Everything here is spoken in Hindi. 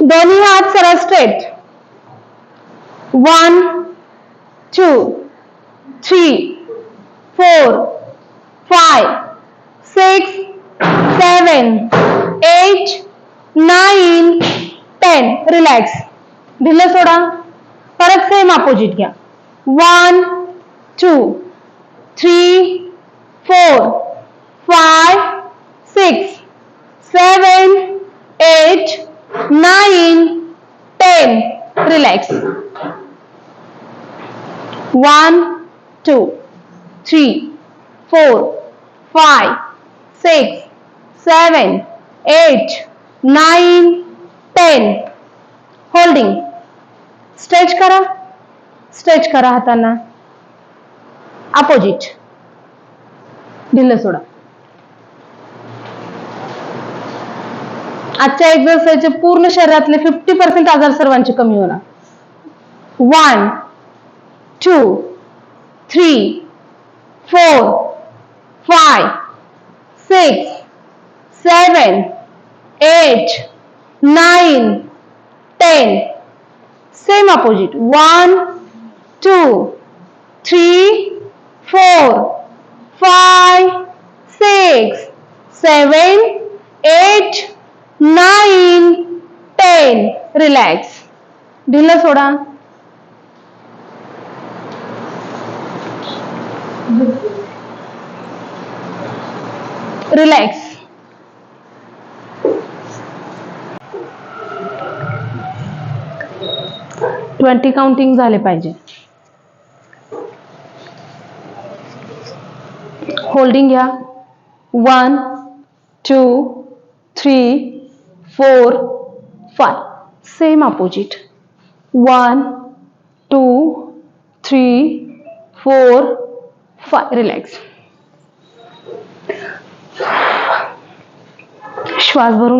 दोन्ही हात सरळ straight one two three four five six seven eight nine ten relax ढिल्ल सोडा परत सेम अपोजिट घ्या one two three four relax one two three four five six seven eight nine ten holding stretch करा. स्ट्रेच करा हातांना. Opposite ढिल्ल soda. आजच्या एक्झरसाइजचे पूर्ण शरीरातले फिफ्टी पर्सेंट आजार सर्वांचे कमी होणार. one two three four five six seven eight nine ten same opposite one two three four five six seven eight nine ten relax ढिल्ल soda relax twenty counting झाले होल्डिंग घ्या one two three four five same opposite one two three four relax श्वास भरून